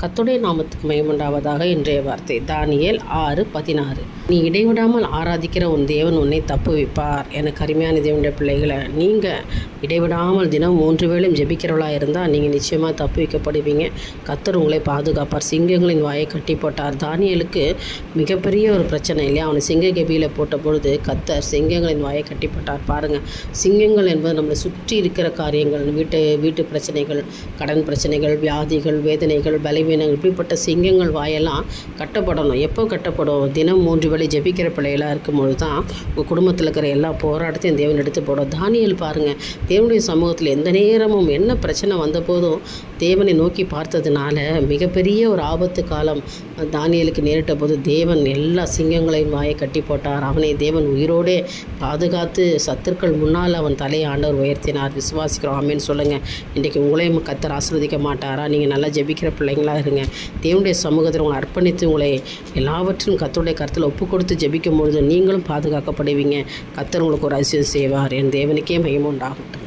கத்துடைய நாமத்துக்கு மயமுண்டாவதாக இன்றைய வார்த்தை. தானியல் ஆறு பதினாறு. நீ இடைவிடாமல் ஆராதிக்கிற உன் தேவன் உன்னை தப்பு வைப்பார் எனக்கு அருமையான தேவனுடைய பிள்ளைகளை நீங்கள் இடைவிடாமல் தினம் மூன்று வேளையும் ஜெபிக்கிறவளாக இருந்தால் நீங்கள் நிச்சயமாக தப்பு வைக்கப்படுவீங்க கத்தர் உங்களை பாதுகாப்பார். சிங்கங்களின் வாயை கட்டி போட்டார். தானியலுக்கு மிகப்பெரிய ஒரு பிரச்சனை இல்லையா? அவனை சிங்க கபியில் போட்ட பொழுது கத்தர் சிங்கங்களின் வாயை கட்டி போட்டார். பாருங்கள் சிங்கங்கள் என்பது நம்மளை சுற்றி இருக்கிற காரியங்கள் வீட்டு வீட்டு பிரச்சனைகள் கடன் பிரச்சனைகள் வியாதிகள் வேதனைகள் பலை பலவீனங்கள் இப்படிப்பட்ட சிங்கங்கள் வாயெல்லாம் கட்டப்படணும். எப்போ கட்டப்படும்? தினம் மூன்று வழி ஜெபிக்கிற பிள்ளைகளாக இருக்கும்பொழுது தான் உங்கள் குடும்பத்தில் இருக்கிற எல்லா போராட்டத்தையும் தேவன் எடுத்து போடும். தானியல் பாருங்கள் தேவனுடைய சமூகத்தில் எந்த நேரமும் என்ன பிரச்சனை வந்த போதும் தேவனை நோக்கி பார்த்ததுனால மிகப்பெரிய ஒரு ஆபத்து காலம் தானியலுக்கு நேரிட்ட போது தேவன் எல்லா சிங்கங்களையும் வாயை கட்டி போட்டார். அவனை தேவன் உயிரோடே பாதுகாத்து சத்துருக்கள் முன்னால் அவன் தலையை ஆண்டவர் உயர்த்தினார். விசுவாசிக்கிறோம். ஆமேன்னு சொல்லுங்கள் இன்றைக்கி உங்களையும் கத்தர் ஆஸ்வதிக்க மாட்டாரா? நீங்கள் நல்லா ஜெபிக்கிற பிள்ளைங்களாக இருங்க தேவனுடைய சமூகத்தில் உங்களை அர்ப்பணித்து உங்களை எல்லாவற்றிலும் கத்தருடைய கருத்தில் ஒப்பு கொடுத்து ஜெபிக்கும் பொழுது நீங்களும் பாதுகாக்கப்படுவீங்க. கத்தர் உங்களுக்கு ஒரு அதிசயம் செய்வார். என் தேவனுக்கே மகிமை உண்டாகட்டும்.